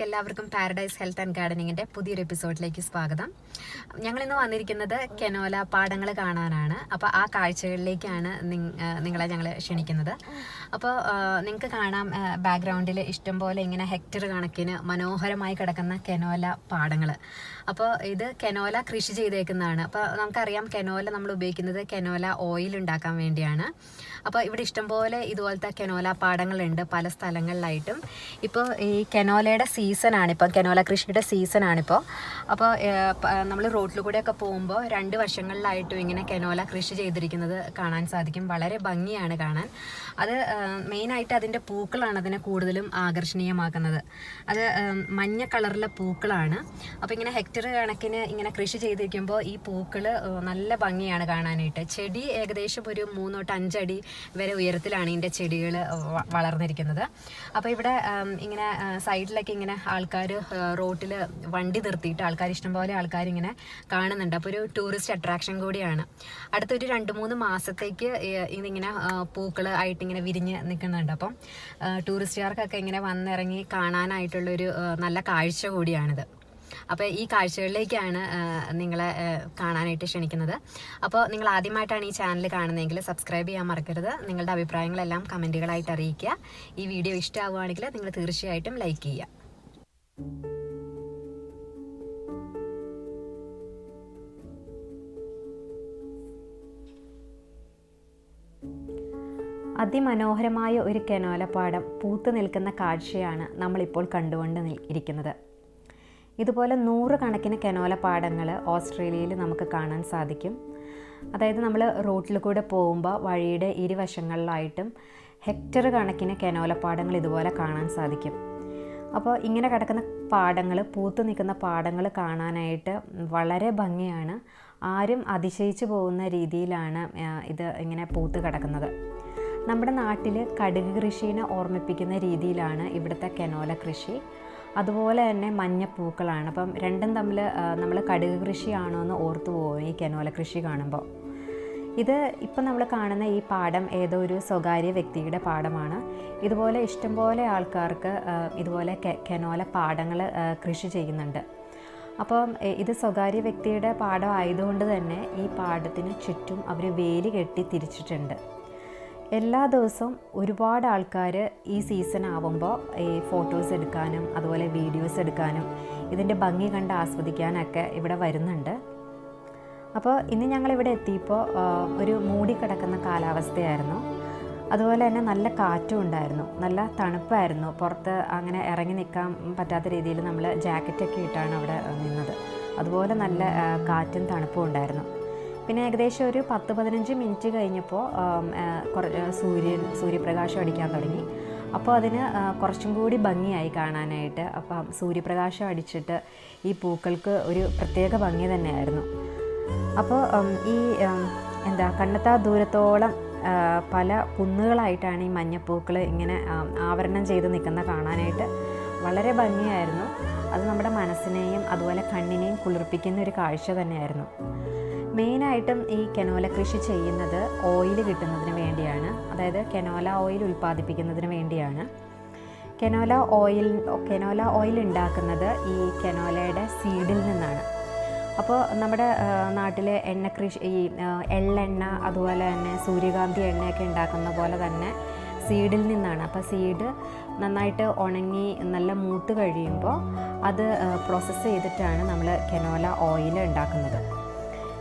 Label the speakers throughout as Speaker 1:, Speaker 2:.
Speaker 1: കൂട്ടുകാർക്ക് എല്ലാവർക്കും paradise health and ഗാർഡനിങ്ങിന്റെ പുതിയൊരു എപ്പിസോഡിലേക്ക് സ്വാഗതം. ഞങ്ങൾ ഇന്ന് വന്നിരിക്കുന്നത് കെനോല പാടങ്ങൾ കാണാനാണ്. അപ്പോൾ ആ കാഴ്ചകളിലേക്കാണ് നിങ്ങളെ ഞങ്ങൾ ക്ഷണിക്കുന്നത്. അപ്പോൾ നിങ്ങൾക്ക് കാണാം ബാക്ക്ഗ്രൗണ്ടിൽ ഇഷ്ടംപോലെ ഇങ്ങനെ ഹെക്ടർ കണക്കിന് മനോഹരമായി കിടക്കുന്ന കെനോല പാടങ്ങൾ അപ്പോൾ ഇത് കെനോല കൃഷി ചെയ്തേക്കുന്നതാണ്. അപ്പോൾ നമുക്കറിയാം കെനോല നമ്മൾ ഉപയോഗിക്കുന്നത് കെനോല ഓയിൽ ഉണ്ടാക്കാൻ വേണ്ടിയാണ്. അപ്പോൾ ഇവിടെ ഇഷ്ടംപോലെ ഇതുപോലത്തെ കെനോല പാടങ്ങളുണ്ട് പല സ്ഥലങ്ങളിലായിട്ടും. ഇപ്പോൾ ഈ കെനോലയുടെ സീസണാണ് ഇപ്പോൾ കെനോല കൃഷിയുടെ സീസണാണിപ്പോൾ അപ്പോൾ നമ്മൾ റോട്ടിൽ കൂടെയൊക്കെ പോകുമ്പോൾ രണ്ട് വശങ്ങളിലായിട്ടും ഇങ്ങനെ കെനോല കൃഷി ചെയ്തിരിക്കുന്നത് കാണാൻ സാധിക്കും. വളരെ ഭംഗിയാണ് കാണാൻ. അത് മെയിനായിട്ട് അതിന്റെ പൂക്കളാണ് അതിനെ കൂടുതലും ആകർഷണീയമാക്കുന്നത്. അത് മഞ്ഞ കളറിലെ പൂക്കളാണ്. അപ്പോൾ ഇങ്ങനെ ഹെക്ടർ കണക്കിന് ഇങ്ങനെ കൃഷി ചെയ്തിരിക്കുമ്പോൾ ഈ പൂക്കൾ നല്ല ഭംഗിയാണ് കാണാനായിട്ട്. ചെടി ഏകദേശം ഒരു മൂന്ന് തൊട്ട് അഞ്ചടി വരെ ഉയരത്തിലാണ് ഇതിന്റെ ചെടികൾ വളർന്നിരിക്കുന്നത്. അപ്പോൾ ഇവിടെ ഇങ്ങനെ സൈഡിലൊക്കെ ഇങ്ങനെ ആൾക്കാർ റോട്ടിൽ വണ്ടി നിർത്തിയിട്ട് ആൾക്കാർ ഇഷ്ടംപോലെ ആൾക്കാർ ഇങ്ങനെ കാണുന്നുണ്ട്. അപ്പോൾ ഒരു ടൂറിസ്റ്റ് അട്രാക്ഷൻ കൂടിയാണ്. അടുത്തൊരു രണ്ട് മൂന്ന് മാസത്തേക്ക് ഇതിങ്ങനെ പൂക്കൾ ആയിട്ട് ഇങ്ങനെ വിരിഞ്ഞ് നിൽക്കുന്നുണ്ട്. അപ്പം ടൂറിസ്റ്റുകാർക്കൊക്കെ ഇങ്ങനെ വന്നിറങ്ങി കാണാനായിട്ടുള്ളൊരു നല്ല കാഴ്ച കൂടിയാണിത്. അപ്പോൾ ഈ കാഴ്ചകളിലേക്കാണ് നിങ്ങളെ കാണാനായിട്ട് ക്ഷണിക്കുന്നത്. അപ്പോൾ നിങ്ങൾ ആദ്യമായിട്ടാണ് ഈ ചാനൽ കാണുന്നതെങ്കിൽ സബ്സ്ക്രൈബ് ചെയ്യാൻ മറക്കരുത്. നിങ്ങളുടെ അഭിപ്രായങ്ങളെല്ലാം കമന്റുകളായിട്ട് അറിയിക്കുക. ഈ വീഡിയോ ഇഷ്ടമാവുകയാണെങ്കിൽ നിങ്ങൾ തീർച്ചയായിട്ടും ലൈക്ക് ചെയ്യുക. അതിമനോഹരമായ ഒരു കെനോലപ്പാടം പൂത്തു നിൽക്കുന്ന കാഴ്ചയാണ് നമ്മളിപ്പോൾ കണ്ടുകൊണ്ട് ഇരിക്കുന്നത്. ഇതുപോലെ നൂറുകണക്കിന് കെനോലപ്പാടങ്ങൾ ഓസ്ട്രേലിയയിൽ നമുക്ക് കാണാൻ സാധിക്കും. അതായത് നമ്മൾ റോട്ടിൽ കൂടെ പോകുമ്പോൾ വഴിയുടെ ഇരുവശങ്ങളിലായിട്ടും ഹെക്ടർ കണക്കിന് കെനോലപ്പാടങ്ങൾ ഇതുപോലെ കാണാൻ സാധിക്കും. അപ്പോൾ ഇങ്ങനെ കിടക്കുന്ന പാടങ്ങൾ പൂത്തു നിൽക്കുന്ന പാടങ്ങൾ കാണാനായിട്ട് വളരെ ഭംഗിയാണ്. ആരും അതിശയിച്ചു പോകുന്ന രീതിയിലാണ് ഇത് ഇങ്ങനെ പൂത്ത് കിടക്കുന്നത്. നമ്മുടെ നാട്ടിൽ കടുക് കൃഷിനെ ഓർമ്മിപ്പിക്കുന്ന രീതിയിലാണ് ഇവിടുത്തെ കനോല കൃഷി. അതുപോലെ തന്നെ മഞ്ഞപ്പൂക്കളാണ്. അപ്പം രണ്ടും തമ്മിൽ നമ്മൾ കടുക് കൃഷിയാണോ എന്ന് ഓർത്തു പോകും ഈ കനോല കൃഷി കാണുമ്പോൾ. ഇത് ഇപ്പം നമ്മൾ കാണുന്ന ഈ പാഠം ഏതോ ഒരു സ്വകാര്യ വ്യക്തിയുടെ പാഠമാണ് ഇതുപോലെ ഇഷ്ടംപോലെ ആൾക്കാർക്ക് ഇതുപോലെ കെനോല പാടങ്ങൾ കൃഷി ചെയ്യുന്നുണ്ട്. അപ്പം ഇത് സ്വകാര്യ വ്യക്തിയുടെ പാഠം ആയതുകൊണ്ട് തന്നെ ഈ പാടത്തിന് ചുറ്റും അവർ വേലി കെട്ടി തിരിച്ചിട്ടുണ്ട്. എല്ലാ ദിവസവും ഒരുപാട് ആൾക്കാർ ഈ സീസൺ ആവുമ്പോൾ ഈ ഫോട്ടോസ് എടുക്കാനും അതുപോലെ വീഡിയോസ് എടുക്കാനും ഇതിന്റെ ഭംഗി കണ്ട് ആസ്വദിക്കാനൊക്കെ ഇവിടെ വരുന്നുണ്ട്. അപ്പോൾ ഇന്ന് ഞങ്ങളിവിടെ എത്തിയപ്പോൾ ഒരു മൂടിക്കിടക്കുന്ന കാലാവസ്ഥയായിരുന്നു. അതുപോലെ തന്നെ നല്ല കാറ്റും ഉണ്ടായിരുന്നു. നല്ല തണുപ്പായിരുന്നു. പുറത്ത് അങ്ങനെ ഇറങ്ങി നിൽക്കാൻ പറ്റാത്ത രീതിയിൽ നമ്മൾ ജാക്കറ്റൊക്കെ ഇട്ടാണ് അവിടെ നിന്നത്. അതുപോലെ നല്ല കാറ്റും തണുപ്പും ഉണ്ടായിരുന്നു. പിന്നെ ഏകദേശം ഒരു പത്ത് പതിനഞ്ച് മിനിറ്റ് കഴിഞ്ഞപ്പോൾ ആം, ആ, കുറ- ആ, സൂര്യൻ സൂര്യപ്രകാശം അടിക്കാൻ തുടങ്ങി. അപ്പോൾ അതിന് കുറച്ചും കൂടി ഭംഗിയായി കാണാനായിട്ട് അപ്പം സൂര്യപ്രകാശം അടിച്ചിട്ട് ഈ പൂക്കൾക്ക് ഒരു പ്രത്യേക ഭംഗി തന്നെയായിരുന്നു. അപ്പോൾ ഈ എന്താ കണ്ണെത്താ ദൂരത്തോളം പല കുന്നുകളായിട്ടാണ് ഈ മഞ്ഞപ്പൂക്കൾ ഇങ്ങനെ ആവരണം ചെയ്ത് നിൽക്കുന്ന കാണാനായിട്ട് വളരെ ഭംഗിയായിരുന്നു. അത് നമ്മുടെ മനസ്സിനെയും അതുപോലെ കണ്ണിനെയും കുളിർപ്പിക്കുന്ന ഒരു കാഴ്ച തന്നെയായിരുന്നു. മെയിനായിട്ടും ഈ കെനോല കൃഷി ചെയ്യുന്നത് ഓയിൽ കിട്ടുന്നതിന് വേണ്ടിയാണ്. അതായത് കെനോല ഓയിൽ ഉൽപ്പാദിപ്പിക്കുന്നതിന് വേണ്ടിയാണ്. കെനോല ഓയിൽ കെനോല ഓയിൽ ഉണ്ടാക്കുന്നത് ഈ കെനോലയുടെ സീഡിൽ നിന്നാണ്. അപ്പോൾ നമ്മുടെ നാട്ടിലെ എണ്ണ കൃഷി ഈ എള്ളെണ്ണ അതുപോലെ തന്നെ സൂര്യകാന്തി എണ്ണയൊക്കെ ഉണ്ടാക്കുന്ന പോലെ തന്നെ സീഡിൽ നിന്നാണ്. അപ്പോൾ സീഡ് നന്നായിട്ട് ഉണങ്ങി നല്ല മൂത്ത് കഴിയുമ്പോൾ അത് പ്രോസസ്സ് ചെയ്തിട്ടാണ് നമ്മൾ കെനോല ഓയിൽ ഉണ്ടാക്കുന്നത്.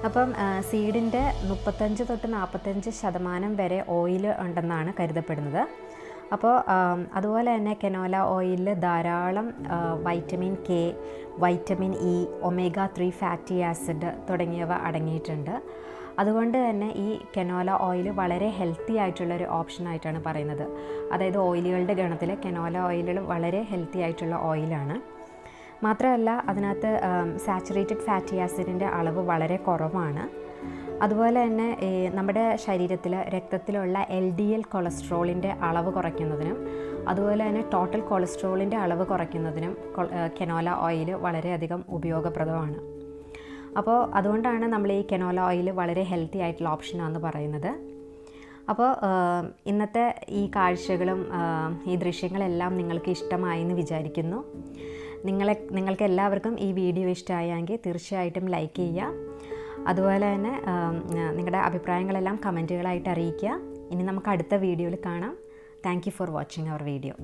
Speaker 1: അപ്പം സീഡിന്റെ മുപ്പത്തഞ്ച് തൊട്ട് നാൽപ്പത്തഞ്ച് ശതമാനം വരെ ഓയിൽ ഉണ്ടെന്നാണ് കരുതപ്പെടുന്നത്. അപ്പോൾ അതുപോലെ തന്നെ കെനോല ഓയിലിൽ ധാരാളം vitamin K vitamin E omega three fatty acid തുടങ്ങിയവ അടങ്ങിയിട്ടുണ്ട്. അതുകൊണ്ട് തന്നെ ഈ കെനോല ഓയിൽ വളരെ ഹെൽത്തി ആയിട്ടുള്ളൊരു ഓപ്ഷനായിട്ടാണ് പറയുന്നത്. അതായത് ഓയിലുകളുടെ ഗണത്തിൽ കെനോല ഓയിലുകൾ വളരെ ഹെൽത്തി ആയിട്ടുള്ള ഓയിലാണ്. മാത്രമല്ല അതിനകത്ത് സാച്ചുറേറ്റഡ് ഫാറ്റി ആസിഡിന്റെ അളവ് വളരെ കുറവാണ്. അതുപോലെ തന്നെ നമ്മുടെ ശരീരത്തിൽ രക്തത്തിലുള്ള എൽ ഡി എൽ കൊളസ്ട്രോളിന്റെ അളവ് കുറയ്ക്കുന്നതിനും അതുപോലെ തന്നെ ടോട്ടൽ കൊളസ്ട്രോളിന്റെ അളവ് കുറയ്ക്കുന്നതിനും കെനോല ഓയിൽ വളരെയധികം ഉപയോഗപ്രദമാണ്. അപ്പോൾ അതുകൊണ്ടാണ് നമ്മൾ ഈ കെനോല ഓയിൽ വളരെ ഹെൽത്തി ആയിട്ടുള്ള ഓപ്ഷനാണെന്ന് പറയുന്നത്. അപ്പോൾ ഇന്നത്തെ ഈ കാഴ്ചകളും ഈ ദൃശ്യങ്ങളെല്ലാം നിങ്ങൾക്ക് ഇഷ്ടമായി എന്ന് വിചാരിക്കുന്നു. നിങ്ങളെ നിങ്ങൾക്ക് എല്ലാവർക്കും ഈ വീഡിയോ ഇഷ്ടമായെങ്കിൽ തീർച്ചയായിട്ടും ലൈക്ക് ചെയ്യുക. അതുപോലെ തന്നെ നിങ്ങളുടെ അഭിപ്രായങ്ങളെല്ലാം കമന്റുകളായിട്ട് അറിയിക്കുക. ഇനി നമുക്ക് അടുത്ത വീഡിയോയിൽ കാണാം. Thank for watching our video